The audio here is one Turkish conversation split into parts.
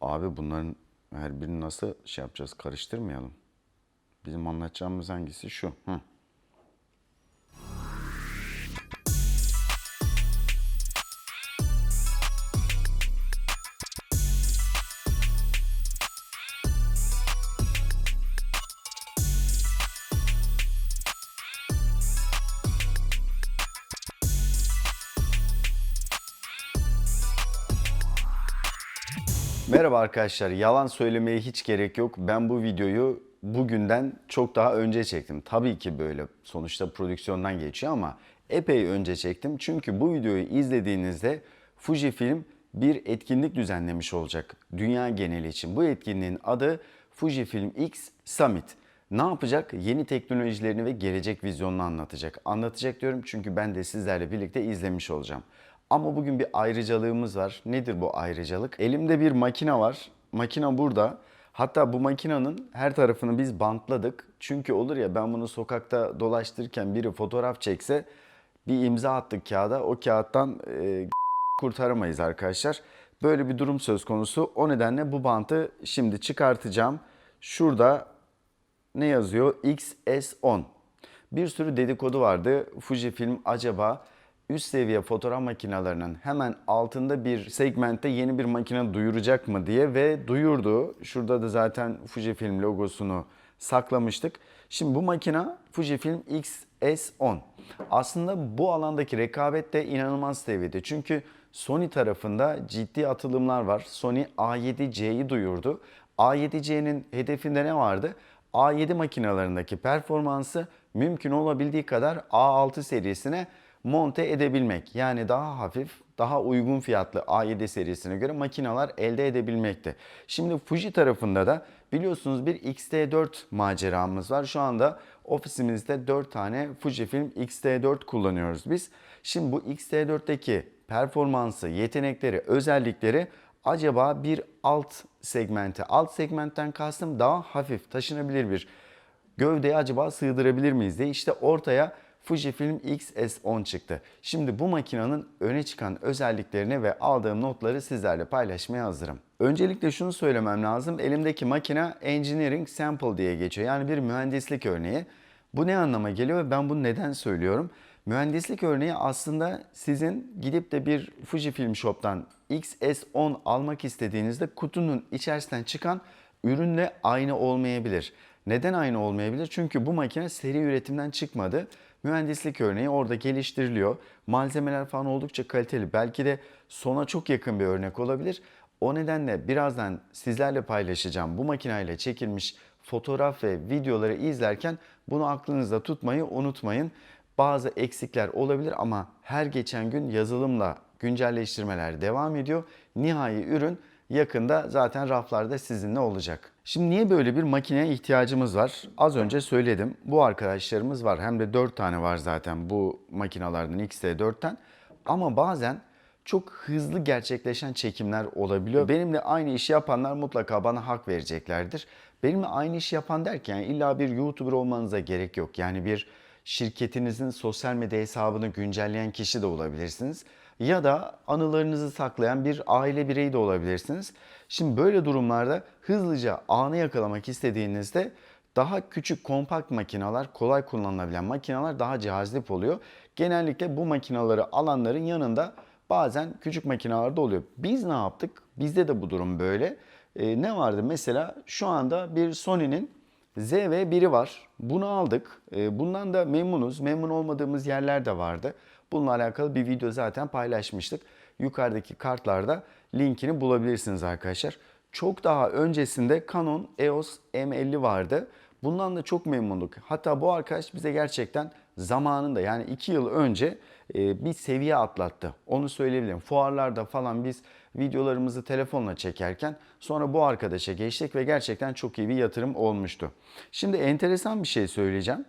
Abi bunların her birini nasıl şey yapacağız? Karıştırmayalım. Bizim anlatacağımız hangisi şu. Hı. Merhaba arkadaşlar. Yalan söylemeye hiç gerek yok. Ben bu videoyu bugünden çok daha önce çektim. Tabii ki böyle sonuçta prodüksiyondan geçiyor ama epey önce çektim. Çünkü bu videoyu izlediğinizde Fujifilm bir etkinlik düzenlemiş olacak dünya geneli için. Bu etkinliğin adı Fujifilm X Summit. Ne yapacak? Yeni teknolojilerini ve gelecek vizyonunu anlatacak. Anlatacak diyorum çünkü ben de sizlerle birlikte izlemiş olacağım. Ama bugün bir ayrıcalığımız var. Nedir bu ayrıcalık? Elimde bir makine var. Makine burada. Hatta bu makinenin her tarafını biz bantladık. Çünkü olur ya ben bunu sokakta dolaştırırken biri fotoğraf çekse bir imza attık kağıda. O kağıttan e, kurtaramayız arkadaşlar. Böyle bir durum söz konusu. O nedenle bu bantı şimdi çıkartacağım. Şurada ne yazıyor? XS10. Bir sürü dedikodu vardı. Fujifilm acaba üst seviye fotoğraf makinelerinin hemen altında bir segmentte yeni bir makine duyuracak mı diye ve duyurdu. Şurada da zaten Fujifilm logosunu saklamıştık. Şimdi bu makine Fujifilm XS10. Aslında bu alandaki rekabet de inanılmaz seviyede. Çünkü Sony tarafında ciddi atılımlar var. Sony A7C'yi duyurdu. A7C'nin hedefinde ne vardı? A7 makinelerindeki performansı mümkün olabildiği kadar A6 serisine monte edebilmek. Yani daha hafif, daha uygun fiyatlı A7 serisine göre makineler elde edebilmekte. Şimdi Fuji tarafında da biliyorsunuz bir X-T4 maceramız var. Şu anda ofisimizde 4 tane Fujifilm X-T4 kullanıyoruz biz. Şimdi bu X-T4'teki performansı, yetenekleri, özellikleri acaba bir alt segmente, alt segmentten kastım daha hafif, taşınabilir bir gövdeye acaba sığdırabilir miyiz diye işte ortaya Fujifilm X-S10 çıktı. Şimdi bu makinenin öne çıkan özelliklerini ve aldığım notları sizlerle paylaşmaya hazırım. Öncelikle şunu söylemem lazım. Elimdeki makine Engineering Sample diye geçiyor. Yani bir mühendislik örneği. Bu ne anlama geliyor ve ben bunu neden söylüyorum? Mühendislik örneği aslında sizin gidip de bir Fujifilm Shop'tan XS10 almak istediğinizde kutunun içerisinden çıkan ürünle aynı olmayabilir. Neden aynı olmayabilir? Çünkü bu makine seri üretimden çıkmadı. Mühendislik örneği orada geliştiriliyor. Malzemeler falan oldukça kaliteli. Belki de sona çok yakın bir örnek olabilir. O nedenle birazdan sizlerle paylaşacağım bu makineyle çekilmiş fotoğraf ve videoları izlerken bunu aklınızda tutmayı unutmayın. Bazı eksikler olabilir ama her geçen gün yazılımla güncelleştirmeler devam ediyor. Nihai ürün yakında zaten raflarda sizinle olacak. Şimdi niye böyle bir makineye ihtiyacımız var? Az önce söyledim. Bu arkadaşlarımız var. Hem de 4 tane var zaten bu makinalardan XT4'ten. Ama bazen çok hızlı gerçekleşen çekimler olabiliyor. Benimle aynı işi yapanlar mutlaka bana hak vereceklerdir. Benimle aynı işi yapan derken illa bir YouTuber olmanıza gerek yok. Yani bir şirketinizin sosyal medya hesabını güncelleyen kişi de olabilirsiniz. Ya da anılarınızı saklayan bir aile bireyi de olabilirsiniz. Şimdi böyle durumlarda hızlıca anı yakalamak istediğinizde daha küçük kompakt makineler, kolay kullanılabilen makineler daha cazip oluyor. Genellikle bu makinaları alanların yanında bazen küçük makineler de oluyor. Biz ne yaptık? Bizde de bu durum böyle. Ee, ne vardı? Mesela şu anda bir Sony'nin ZV1'i var. Bunu aldık. Ee, bundan da memnunuz. Memnun olmadığımız yerler de vardı. Bununla alakalı bir video zaten paylaşmıştık. Yukarıdaki kartlarda linkini bulabilirsiniz arkadaşlar. Çok daha öncesinde Canon EOS M50 vardı. Bundan da çok memnunduk. Hatta bu arkadaş bize gerçekten zamanında yani 2 yıl önce e, bir seviye atlattı. Onu söyleyebilirim. Fuarlarda falan biz videolarımızı telefonla çekerken sonra bu arkadaşa geçtik ve gerçekten çok iyi bir yatırım olmuştu. Şimdi enteresan bir şey söyleyeceğim.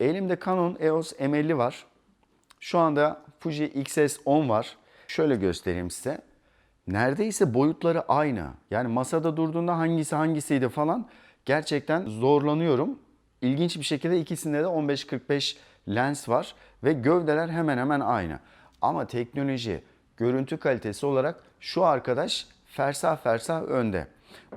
Elimde Canon EOS M50 var. Şu anda Fuji XS10 var. Şöyle göstereyim size. Neredeyse boyutları aynı. Yani masada durduğunda hangisi hangisiydi falan gerçekten zorlanıyorum. İlginç bir şekilde ikisinde de 15-45 lens var ve gövdeler hemen hemen aynı. Ama teknoloji, görüntü kalitesi olarak şu arkadaş fersah fersah önde.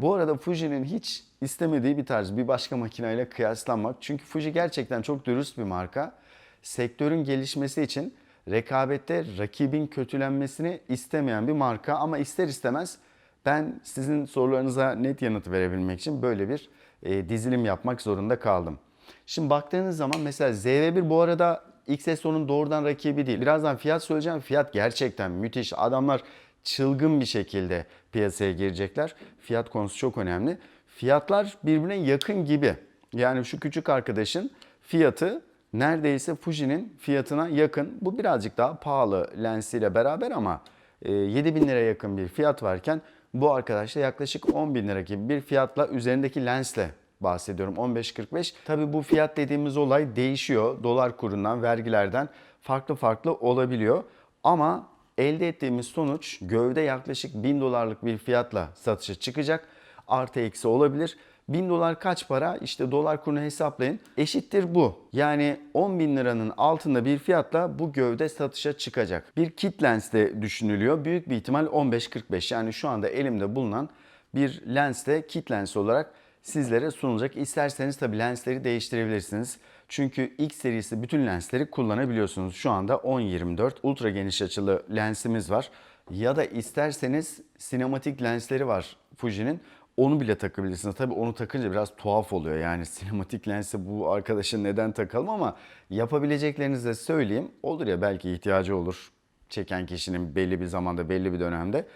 Bu arada Fuji'nin hiç istemediği bir tarz bir başka makineyle kıyaslanmak. Çünkü Fuji gerçekten çok dürüst bir marka. Sektörün gelişmesi için rekabette rakibin kötülenmesini istemeyen bir marka ama ister istemez ben sizin sorularınıza net yanıt verebilmek için böyle bir e, dizilim yapmak zorunda kaldım. Şimdi baktığınız zaman mesela ZV1 bu arada XS10'un doğrudan rakibi değil. Birazdan fiyat söyleyeceğim. Fiyat gerçekten müthiş. Adamlar çılgın bir şekilde piyasaya girecekler. Fiyat konusu çok önemli. Fiyatlar birbirine yakın gibi. Yani şu küçük arkadaşın fiyatı neredeyse Fuji'nin fiyatına yakın. Bu birazcık daha pahalı lensiyle beraber ama 7000 liraya yakın bir fiyat varken bu arkadaşta yaklaşık 10 bin lira gibi bir fiyatla üzerindeki lensle bahsediyorum 15.45. Tabi bu fiyat dediğimiz olay değişiyor. Dolar kurundan, vergilerden farklı farklı olabiliyor. Ama elde ettiğimiz sonuç gövde yaklaşık 1000 dolarlık bir fiyatla satışa çıkacak. Artı eksi olabilir. 1000 dolar kaç para? İşte dolar kurunu hesaplayın. Eşittir bu. Yani 10 bin liranın altında bir fiyatla bu gövde satışa çıkacak. Bir kit lens de düşünülüyor. Büyük bir ihtimal 15-45. Yani şu anda elimde bulunan bir lens de kit lens olarak sizlere sunulacak. İsterseniz tabi lensleri değiştirebilirsiniz. Çünkü X serisi bütün lensleri kullanabiliyorsunuz. Şu anda 10-24 ultra geniş açılı lensimiz var. Ya da isterseniz sinematik lensleri var Fuji'nin. Onu bile takabilirsiniz. Tabii onu takınca biraz tuhaf oluyor. Yani sinematik lensi bu arkadaşın neden takalım ama yapabileceklerinizi de söyleyeyim. Olur ya belki ihtiyacı olur çeken kişinin belli bir zamanda belli bir dönemde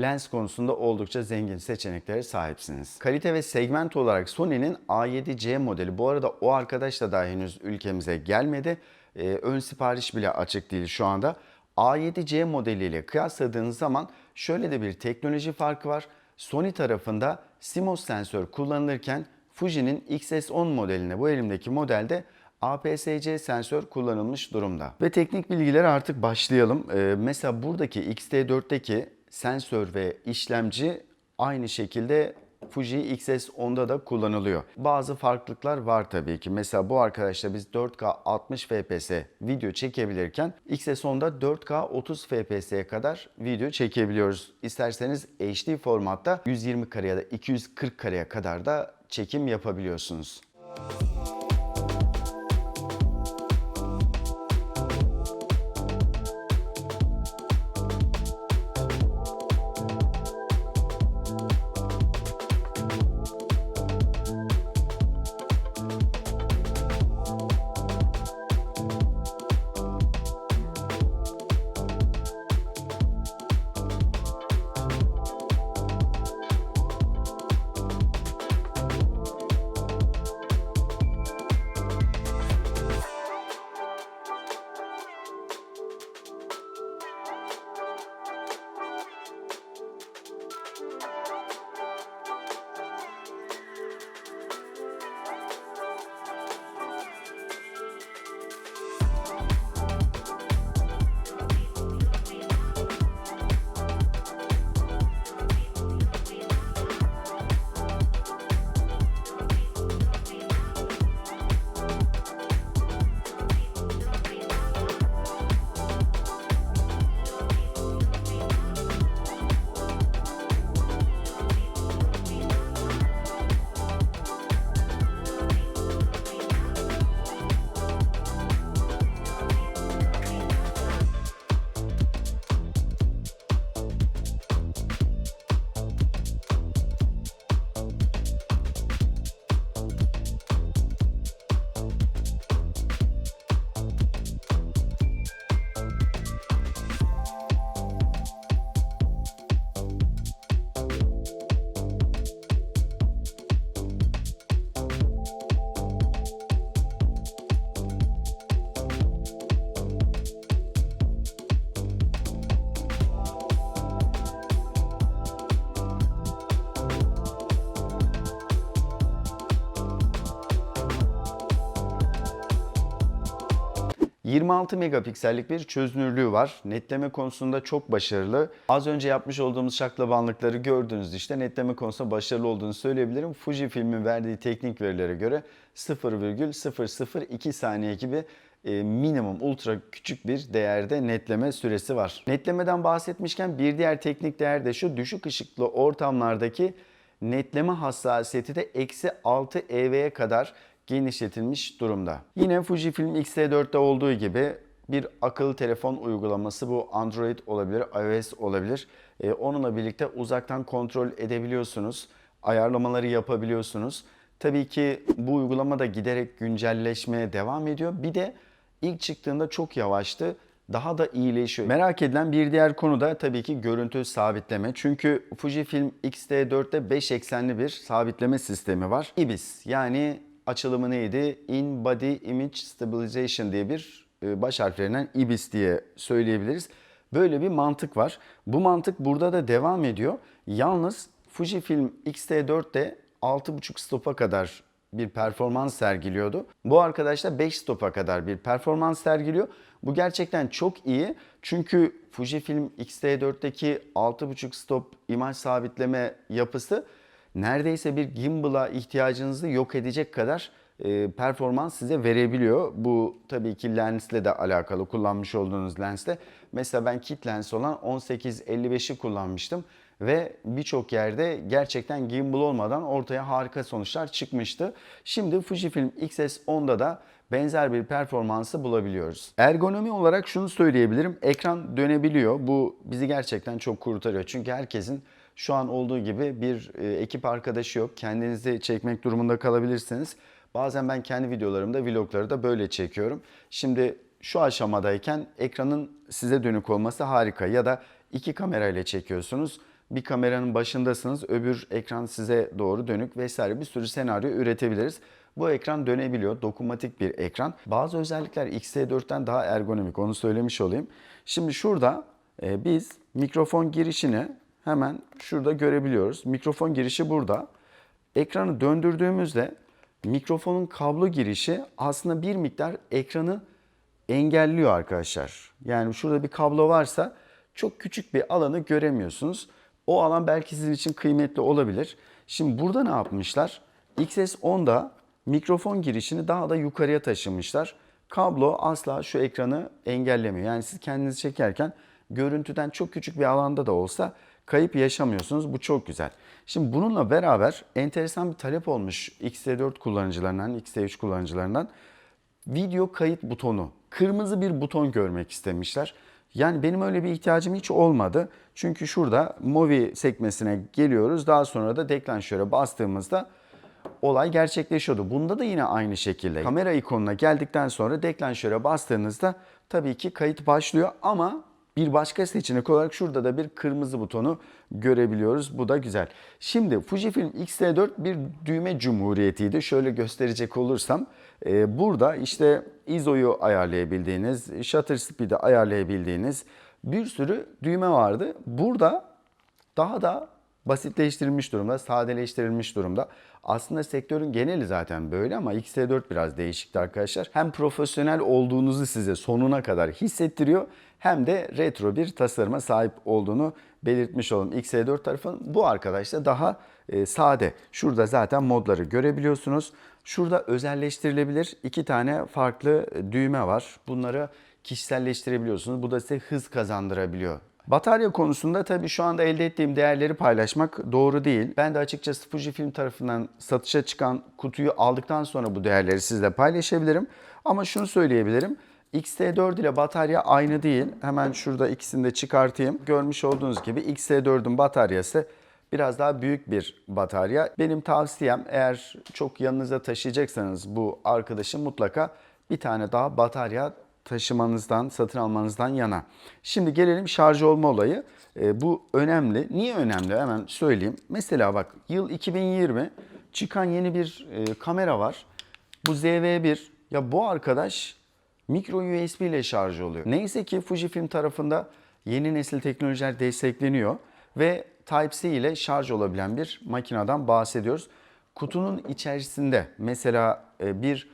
lens konusunda oldukça zengin seçeneklere sahipsiniz. Kalite ve segment olarak Sony'nin A7C modeli. Bu arada o arkadaş da daha henüz ülkemize gelmedi. Ee, ön sipariş bile açık değil şu anda. A7C modeliyle kıyasladığınız zaman şöyle de bir teknoloji farkı var. Sony tarafında CMOS sensör kullanılırken Fuji'nin XS10 modeline bu elimdeki modelde APS-C sensör kullanılmış durumda. Ve teknik bilgilere artık başlayalım. Ee, mesela buradaki XT4'teki sensör ve işlemci aynı şekilde Fuji XS10'da da kullanılıyor. Bazı farklılıklar var tabii ki. Mesela bu arkadaşla biz 4K 60 FPS video çekebilirken XS10'da 4K 30 FPS'ye kadar video çekebiliyoruz. İsterseniz HD formatta 120 kare ya da 240 kareye kadar da çekim yapabiliyorsunuz. ...26 megapiksellik bir çözünürlüğü var. Netleme konusunda çok başarılı. Az önce yapmış olduğumuz şaklabanlıkları gördünüz işte. Netleme konusunda başarılı olduğunu söyleyebilirim. Fuji filmin verdiği teknik verilere göre 0,002 saniye gibi e, minimum ultra küçük bir değerde netleme süresi var. Netlemeden bahsetmişken bir diğer teknik değer de şu düşük ışıklı ortamlardaki netleme hassasiyeti de eksi 6 EV'ye kadar genişletilmiş durumda. Yine Fujifilm X-T4'te olduğu gibi bir akıllı telefon uygulaması bu Android olabilir, iOS olabilir. Ee, onunla birlikte uzaktan kontrol edebiliyorsunuz, ayarlamaları yapabiliyorsunuz. Tabii ki bu uygulama da giderek güncelleşmeye devam ediyor. Bir de ilk çıktığında çok yavaştı daha da iyileşiyor. Merak edilen bir diğer konu da tabii ki görüntü sabitleme. Çünkü Fujifilm X-T4'te 5 eksenli bir sabitleme sistemi var. IBIS yani açılımı neydi? In Body Image Stabilization diye bir e, baş harflerinden IBIS diye söyleyebiliriz. Böyle bir mantık var. Bu mantık burada da devam ediyor. Yalnız Fujifilm X-T4'te 6.5 stopa kadar bir performans sergiliyordu. Bu arkadaş da 5 stopa kadar bir performans sergiliyor. Bu gerçekten çok iyi. Çünkü Fujifilm X-T4'teki 6.5 stop imaj sabitleme yapısı neredeyse bir gimbal'a ihtiyacınızı yok edecek kadar e, performans size verebiliyor. Bu tabii ki lensle de alakalı kullanmış olduğunuz lensle. Mesela ben kit lens olan 18-55'i kullanmıştım ve birçok yerde gerçekten gimbal olmadan ortaya harika sonuçlar çıkmıştı. Şimdi Fujifilm X-S10'da da benzer bir performansı bulabiliyoruz. Ergonomi olarak şunu söyleyebilirim. Ekran dönebiliyor. Bu bizi gerçekten çok kurtarıyor. Çünkü herkesin şu an olduğu gibi bir e, ekip arkadaşı yok. Kendinizi çekmek durumunda kalabilirsiniz. Bazen ben kendi videolarımda, vlogları da böyle çekiyorum. Şimdi şu aşamadayken ekranın size dönük olması harika. Ya da iki kamerayla çekiyorsunuz bir kameranın başındasınız, öbür ekran size doğru dönük vesaire bir sürü senaryo üretebiliriz. Bu ekran dönebiliyor, dokunmatik bir ekran. Bazı özellikler X-T4'ten daha ergonomik, onu söylemiş olayım. Şimdi şurada e, biz mikrofon girişini hemen şurada görebiliyoruz. Mikrofon girişi burada. Ekranı döndürdüğümüzde mikrofonun kablo girişi aslında bir miktar ekranı engelliyor arkadaşlar. Yani şurada bir kablo varsa çok küçük bir alanı göremiyorsunuz. O alan belki sizin için kıymetli olabilir. Şimdi burada ne yapmışlar? XS10'da mikrofon girişini daha da yukarıya taşımışlar. Kablo asla şu ekranı engellemiyor. Yani siz kendinizi çekerken görüntüden çok küçük bir alanda da olsa kayıp yaşamıyorsunuz. Bu çok güzel. Şimdi bununla beraber enteresan bir talep olmuş X-T4 kullanıcılarından, X-T3 kullanıcılarından video kayıt butonu. Kırmızı bir buton görmek istemişler. Yani benim öyle bir ihtiyacım hiç olmadı. Çünkü şurada Movi sekmesine geliyoruz. Daha sonra da deklanşöre bastığımızda olay gerçekleşiyordu. Bunda da yine aynı şekilde. Kamera ikonuna geldikten sonra deklanşöre bastığınızda tabii ki kayıt başlıyor ama bir başka seçenek olarak şurada da bir kırmızı butonu görebiliyoruz. Bu da güzel. Şimdi Fujifilm X-T4 bir düğme cumhuriyetiydi. Şöyle gösterecek olursam e, burada işte ISO'yu ayarlayabildiğiniz, shutter speed'i ayarlayabildiğiniz bir sürü düğme vardı. Burada daha da basitleştirilmiş durumda, sadeleştirilmiş durumda. Aslında sektörün geneli zaten böyle ama X-T4 biraz değişikti arkadaşlar. Hem profesyonel olduğunuzu size sonuna kadar hissettiriyor hem de retro bir tasarıma sahip olduğunu belirtmiş olalım. X-T4 tarafın bu arkadaş da daha e, sade. Şurada zaten modları görebiliyorsunuz. Şurada özelleştirilebilir iki tane farklı düğme var. Bunları kişiselleştirebiliyorsunuz. Bu da size hız kazandırabiliyor. Batarya konusunda tabii şu anda elde ettiğim değerleri paylaşmak doğru değil. Ben de açıkçası Fujifilm tarafından satışa çıkan kutuyu aldıktan sonra bu değerleri sizle paylaşabilirim. Ama şunu söyleyebilirim. X-T4 ile batarya aynı değil. Hemen şurada ikisini de çıkartayım. Görmüş olduğunuz gibi X-T4'ün bataryası biraz daha büyük bir batarya. Benim tavsiyem eğer çok yanınıza taşıyacaksanız bu arkadaşı mutlaka bir tane daha batarya taşımanızdan, satın almanızdan yana. Şimdi gelelim şarj olma olayı. E, bu önemli. Niye önemli? Hemen söyleyeyim. Mesela bak yıl 2020 çıkan yeni bir e, kamera var. Bu ZV1. Ya bu arkadaş mikro USB ile şarj oluyor. Neyse ki Fujifilm tarafında yeni nesil teknolojiler destekleniyor ve Type-C ile şarj olabilen bir makineden bahsediyoruz. Kutunun içerisinde mesela e, bir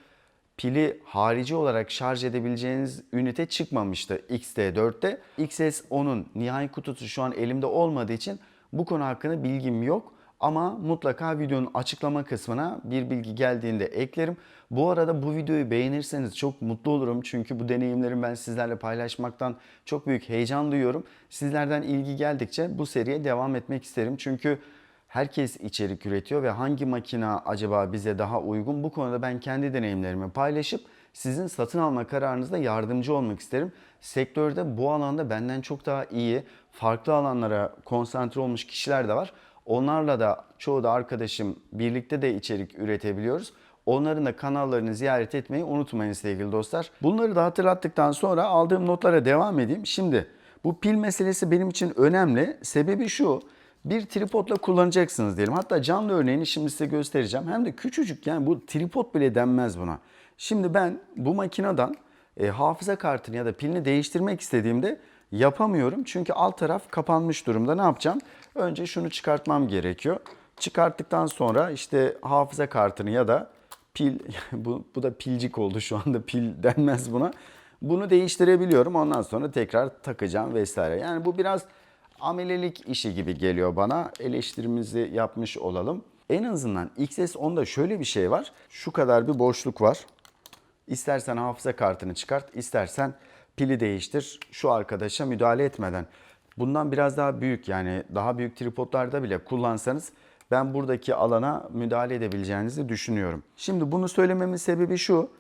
pili harici olarak şarj edebileceğiniz ünite çıkmamıştı XT4'te. XS10'un nihai kutusu şu an elimde olmadığı için bu konu hakkında bilgim yok. Ama mutlaka videonun açıklama kısmına bir bilgi geldiğinde eklerim. Bu arada bu videoyu beğenirseniz çok mutlu olurum. Çünkü bu deneyimlerimi ben sizlerle paylaşmaktan çok büyük heyecan duyuyorum. Sizlerden ilgi geldikçe bu seriye devam etmek isterim. Çünkü herkes içerik üretiyor ve hangi makina acaba bize daha uygun? Bu konuda ben kendi deneyimlerimi paylaşıp sizin satın alma kararınızda yardımcı olmak isterim. Sektörde bu alanda benden çok daha iyi, farklı alanlara konsantre olmuş kişiler de var. Onlarla da çoğu da arkadaşım birlikte de içerik üretebiliyoruz. Onların da kanallarını ziyaret etmeyi unutmayın sevgili dostlar. Bunları da hatırlattıktan sonra aldığım notlara devam edeyim. Şimdi bu pil meselesi benim için önemli. Sebebi şu. Bir tripodla kullanacaksınız diyelim. Hatta canlı örneğini şimdi size göstereceğim. Hem de küçücük yani bu tripod bile denmez buna. Şimdi ben bu makineden e, hafıza kartını ya da pilini değiştirmek istediğimde yapamıyorum. Çünkü alt taraf kapanmış durumda. Ne yapacağım? Önce şunu çıkartmam gerekiyor. Çıkarttıktan sonra işte hafıza kartını ya da pil, bu, bu da pilcik oldu şu anda pil denmez buna. Bunu değiştirebiliyorum. Ondan sonra tekrar takacağım vesaire. Yani bu biraz amelelik işi gibi geliyor bana. Eleştirimizi yapmış olalım. En azından XS10'da şöyle bir şey var. Şu kadar bir boşluk var. İstersen hafıza kartını çıkart, istersen pili değiştir şu arkadaşa müdahale etmeden. Bundan biraz daha büyük yani daha büyük tripodlarda bile kullansanız ben buradaki alana müdahale edebileceğinizi düşünüyorum. Şimdi bunu söylememin sebebi şu.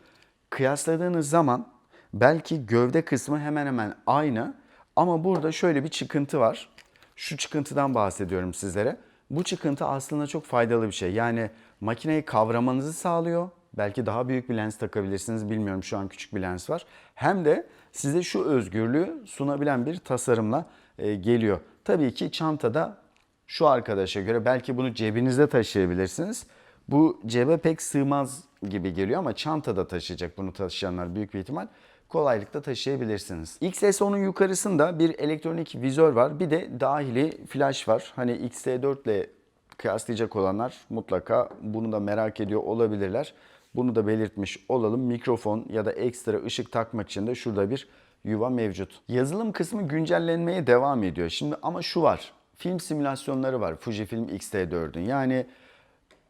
Kıyasladığınız zaman belki gövde kısmı hemen hemen aynı ama burada şöyle bir çıkıntı var. Şu çıkıntıdan bahsediyorum sizlere. Bu çıkıntı aslında çok faydalı bir şey. Yani makineyi kavramanızı sağlıyor. Belki daha büyük bir lens takabilirsiniz. Bilmiyorum şu an küçük bir lens var. Hem de size şu özgürlüğü sunabilen bir tasarımla e, geliyor. Tabii ki çantada şu arkadaşa göre belki bunu cebinizde taşıyabilirsiniz. Bu cebe pek sığmaz gibi geliyor ama çantada taşıyacak bunu taşıyanlar büyük bir ihtimal kolaylıkla taşıyabilirsiniz. XS10'un yukarısında bir elektronik vizör var. Bir de dahili flash var. Hani XT4 ile kıyaslayacak olanlar mutlaka bunu da merak ediyor olabilirler. Bunu da belirtmiş olalım. Mikrofon ya da ekstra ışık takmak için de şurada bir yuva mevcut. Yazılım kısmı güncellenmeye devam ediyor. Şimdi ama şu var. Film simülasyonları var Fujifilm X-T4'ün. Yani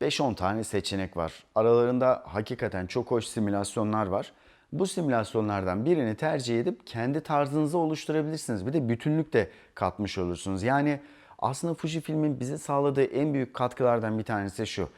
5-10 tane seçenek var. Aralarında hakikaten çok hoş simülasyonlar var. Bu simülasyonlardan birini tercih edip kendi tarzınızı oluşturabilirsiniz. Bir de bütünlük de katmış olursunuz. Yani aslında Fujifilm'in bize sağladığı en büyük katkılardan bir tanesi şu.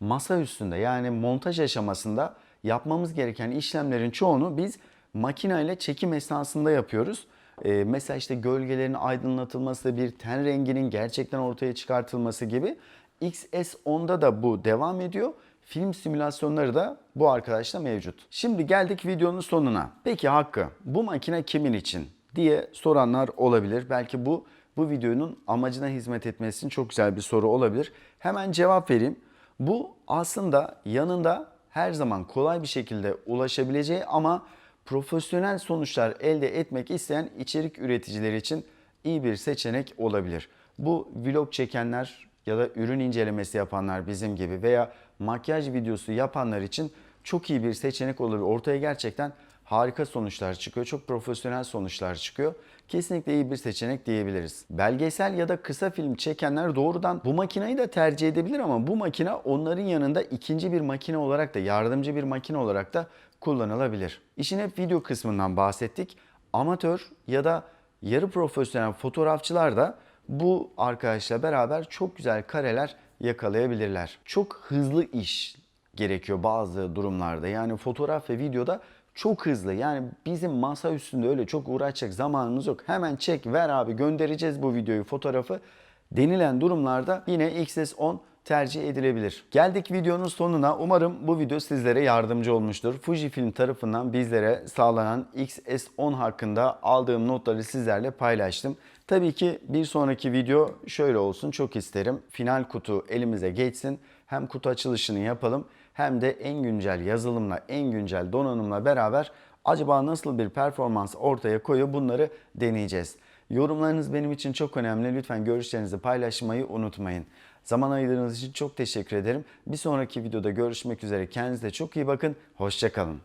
Masa üstünde yani montaj aşamasında yapmamız gereken işlemlerin çoğunu biz makineyle çekim esnasında yapıyoruz. Ee, mesela işte gölgelerin aydınlatılması, bir ten renginin gerçekten ortaya çıkartılması gibi. XS10'da da bu devam ediyor. Film simülasyonları da bu arkadaşla mevcut. Şimdi geldik videonun sonuna. Peki Hakkı bu makine kimin için diye soranlar olabilir. Belki bu bu videonun amacına hizmet etmesi çok güzel bir soru olabilir. Hemen cevap vereyim. Bu aslında yanında her zaman kolay bir şekilde ulaşabileceği ama profesyonel sonuçlar elde etmek isteyen içerik üreticileri için iyi bir seçenek olabilir. Bu vlog çekenler ya da ürün incelemesi yapanlar bizim gibi veya makyaj videosu yapanlar için çok iyi bir seçenek olabilir. Ortaya gerçekten harika sonuçlar çıkıyor. Çok profesyonel sonuçlar çıkıyor. Kesinlikle iyi bir seçenek diyebiliriz. Belgesel ya da kısa film çekenler doğrudan bu makineyi de tercih edebilir ama bu makine onların yanında ikinci bir makine olarak da yardımcı bir makine olarak da kullanılabilir. İşin hep video kısmından bahsettik. Amatör ya da yarı profesyonel fotoğrafçılar da bu arkadaşla beraber çok güzel kareler yakalayabilirler. Çok hızlı iş gerekiyor bazı durumlarda. Yani fotoğraf ve videoda çok hızlı. Yani bizim masa üstünde öyle çok uğraşacak zamanımız yok. Hemen çek ver abi göndereceğiz bu videoyu fotoğrafı denilen durumlarda yine XS10 tercih edilebilir. Geldik videonun sonuna. Umarım bu video sizlere yardımcı olmuştur. Fujifilm tarafından bizlere sağlanan XS10 hakkında aldığım notları sizlerle paylaştım. Tabii ki bir sonraki video şöyle olsun çok isterim. Final kutu elimize geçsin. Hem kutu açılışını yapalım hem de en güncel yazılımla, en güncel donanımla beraber acaba nasıl bir performans ortaya koyuyor bunları deneyeceğiz. Yorumlarınız benim için çok önemli. Lütfen görüşlerinizi paylaşmayı unutmayın. Zaman ayırdığınız için çok teşekkür ederim. Bir sonraki videoda görüşmek üzere. Kendinize çok iyi bakın. Hoşçakalın.